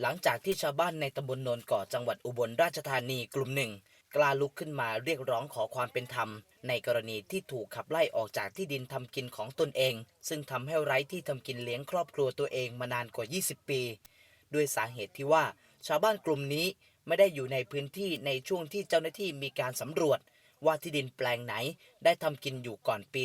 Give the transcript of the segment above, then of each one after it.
หลังจากที่ชาวบ้านในตำบลโนนก่อจังหวัดอุบลราชธานีกลุ่มหนึ่ง กล้าลุกขึ้นมาเรียกร้องขอความเป็นธรรม ในกรณีที่ถูกขับไล่ออกจากที่ดินทำกินของตนเอง ซึ่งทำให้ไร้ที่ทำกินเลี้ยงครอบครัวตัวเองมานานกว่า 20 ปี ด้วยสาเหตุที่ว่า ชาวบ้านกลุ่มนี้ไม่ได้อยู่ในพื้นที่ในช่วงที่เจ้าหน้าที่มีการสำรวจ ว่าที่ดินแปลงไหนได้ทำกินอยู่ก่อนปี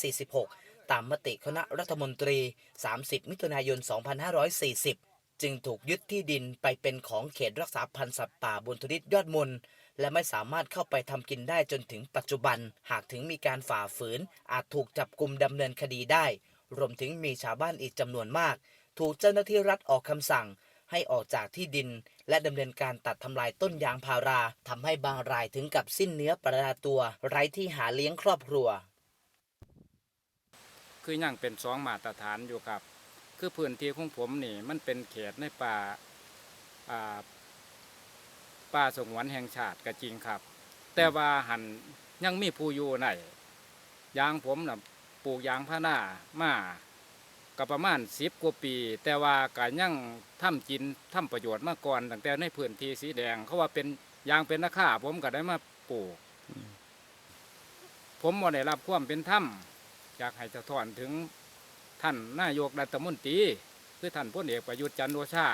2546 ตามมติคณะรัฐมนตรี 30 มิถุนายน 2540 จึงถูกยึดที่ดินไปเป็นของเขตรักษาพันธุ์สัตว์ป่าบุญทนิตยอดมนและไม่สามารถเข้าไปทำกินได้จนถึงปัจจุบัน หากถึงมีการฝ่าฝืน อาจถูกจับกลุ่มดำเนินคดีได้ รวมถึงมีชาวบ้านอีกจำนวนมาก ถูกเจ้าหน้าที่รัฐออกคำสั่ง ให้ออกจากที่ดิน และดำเนินการตัดทำลายต้นยางพาราทำให้บางรายถึงกับสิ้นเนื้อประดาตัว ไร้ที่หาเลี้ยงครอบครัว คือยังเป็นสองมาตรฐานอยู่ครับ คือพื้นที่ของผมนี่มันเป็นเขตในป่าอ่าป่าสงวนแห่งชาติก็จริงครับ แต่ว่าหันยังมีผู้อยู่ในยางผมนะปลูกยางพารามาก็ประมาณสิบกว่าปี แต่ว่าก็ยังทำกินทำประโยชน์มาก่อนตั้งแต่ในพื้นที่สีแดง เขาว่าเป็นยางเป็นราคาผมก็ได้มาปลูก ผมว่าได้รับความเป็นธรรมอยากให้สะท้อนถึง ท่านนายกรัฐมนตรีคือท่านพลเอกประยุทธ์จันทร์โอชา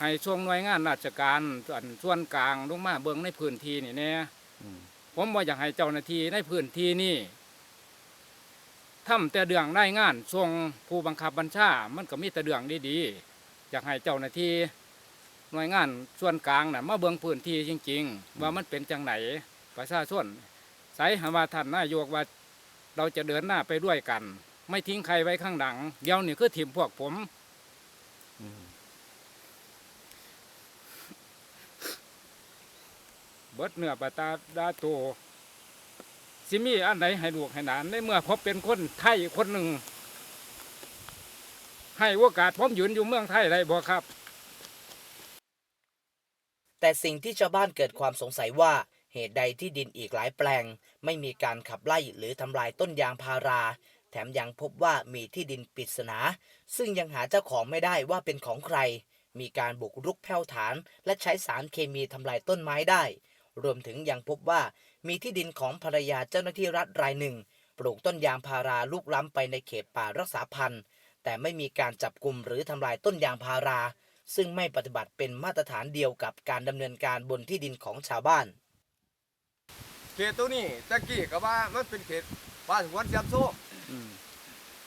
ให้ช่วงหน่วยงานราชการส่วนส่วนกลางลงมาเบิ่งในพื้นที่นี่แน่ผมว่าอยากให้เจ้าหน้าที่ในพื้นที่นี่ทำแต่เดืองได้งานส่งผู้บังคับบัญชา มันก็มีแต่เดืองดีๆอยากให้เจ้าหน้าที่หน่วยงานส่วนกลางน่ะมาเบิ่งพื้นที่จริง ๆ ว่ามันเป็นจังไหนประชาชนใส่หาว่าท่านนายกว่าเราจะเดินหน้าไปด้วยกัน ไม่ทิ้งใครไว้ข้างหลัง เดี๋ยวนี่คือทีมพวกผมเบิดเนื้อปลาตาดาโตสิมีอันไหนให้ลูกให้หลานในเมื่อผมเป็นคนไทยคนหนึ่ง ให้โอกาสผมยืนอยู่เมืองไทยได้บ่ครับ แต่สิ่งที่ชาวบ้านเกิดความสงสัยว่าเหตุใดที่ดินอีกหลายแปลง ไม่มีการขับไล่หรือทำลายต้นยางพารา แถมยังพบว่ามีที่ดินปริศนา ซึ่งยังหาเจ้าของไม่ได้ว่าเป็นของใคร มีการบุกรุกแผ่วถางและใช้สารเคมีทำลายต้นไม้ได้ รวมถึงยังพบว่ามีที่ดินของภรรยาเจ้าหน้าที่รัฐรายหนึ่ง ปลูกต้นยางพาราลุกล้ำไปในเขตป่ารักษาพันธุ์ แต่ไม่มีการจับกลุ่มหรือทำลายต้นยางพารา ซึ่งไม่ปฏิบัติเป็นมาตรฐานเดียวกับการดำเนินการบนที่ดินของชาวบ้านเขตตัวนี้ตะกี้ก็ว่ามันเป็นเขตป่าสงวนเสียมโซ่ อืม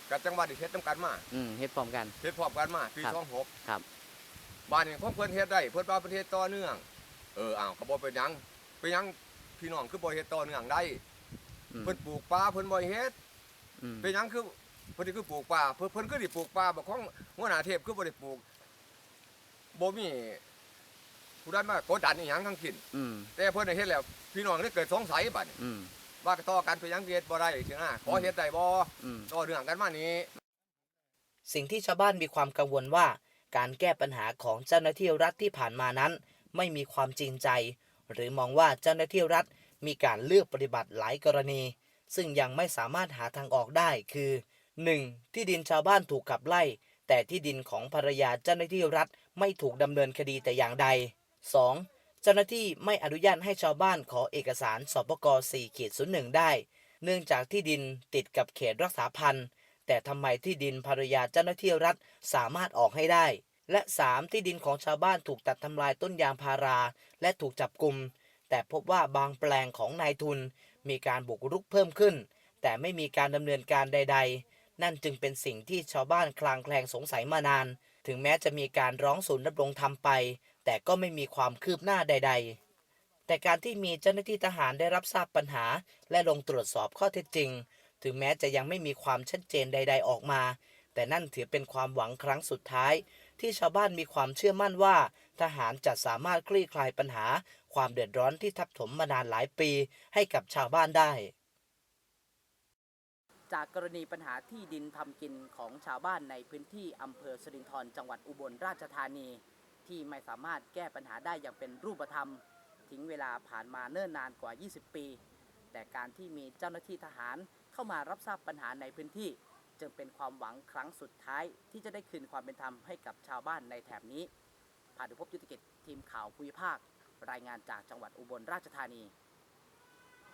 กับจังหวัดที่เฮ็ดนํกันมาอืมเฮ็ดพร้อมกัน เฮ็ดพร้อมกันมาปีครับ26ครับ บ้านนี้ของเพิ่นเฮ็ดได้เพิ่นว่าประเทศต่อเนื่อง เอออ้าวก็บ่เป็นหยังเป็นหยังพี่น้องคือบ่เฮ็ดต่อเนื่องได้ อืมเพิ่นปลูกป่าเพิ่นบ่เฮ็ดอืมเป็นหยังคือเพิ่นสิคือปลูกป่าเพิ่นเพิ่นคือสิปลูกป่าบ่ของหัวหน้าเทพคือบ่ได้ปลูกบ่มีผู้ใดมากดดันอีหยังทั้งสิ้นอืมแต่เพิ่นได้เฮ็ดแล้วพี่น้องได้เกิดสงสัยบัดนี้อืม ว่าต่อกันไปยังเฮ็ดบ่ได้สินะขอเฮ็ดได้บ่อืม ต่อเรื่องกันมานี้ สิ่งที่ชาวบ้านมีความกังวลว่า การแก้ปัญหาของเจ้าหน้าที่รัฐที่ผ่านมานั้น ไม่มีความจริงใจ หรือมองว่าเจ้าหน้าที่รัฐมีการเลือกปฏิบัติหลายกรณี ซึ่งยังไม่สามารถหาทางออกได้คือ 1. ที่ดินชาวบ้านถูกขับไล่ แต่ที่ดินของภรรยาเจ้าหน้าที่รัฐไม่ถูกดำเนินคดีแต่อย่างใด 2. เจ้าหน้าที่ไม่อนุญาตให้ชาวบ้านขอเอกสารสปก4เขต01 ได้ เนื่องจากที่ดินติดกับเขตรักษาพันธุ์ แต่ทำไมที่ดินภรรยาเจ้าหน้าที่รัฐสามารถออกให้ได้ และ 3. ที่ดินของชาวบ้านถูกตัดทำลายต้นยางพารา และถูกจับกลุ่มแต่พบว่าบางแปลงของนายทุนมีการบุกรุกเพิ่มขึ้น แต่ไม่มีการดำเนินการใด ๆ นั่นจึงเป็นสิ่งที่ชาวบ้านคลางแคลงสงสัยมานาน ถึงแม้จะมีการร้องศูนย์ดำรงธรรมไป แต่ก็ไม่มีความคืบหน้าใด ๆ แต่การที่มีเจ้าหน้าที่ทหารได้รับทราบปัญหา และลงตรวจสอบข้อเท็จจริง ถึงแม้จะยังไม่มีความชัดเจนใด ๆ ออกมา แต่นั่นถือเป็นความหวังครั้งสุดท้าย ที่ชาวบ้านมีความเชื่อมั่นว่า ทหารจะสามารถคลี่คลายปัญหา ความเดือดร้อนที่ทับถมมานานหลายปี ให้กับชาวบ้านได้ จากกรณีปัญหาที่ดินทำกินของชาวบ้านในพื้นที่อำเภอสิรินธรจังหวัดอุบลราชธานี ที่ไม่สามารถแก้ปัญหาได้อย่างเป็นรูปธรรม ทิ้งเวลาผ่านมาเนิ่นนานกว่า 20 ปี แต่การที่มีเจ้าหน้าที่ทหารเข้ามารับทราบปัญหาในพื้นที่ จึงเป็นความหวังครั้งสุดท้าย ที่จะได้คืนความเป็นธรรมให้กับชาวบ้านในแถบนี้ภาดุพบยุติกิจทีมข่าวภูมิภาค รายงานจากจังหวัดอุบลราชธานี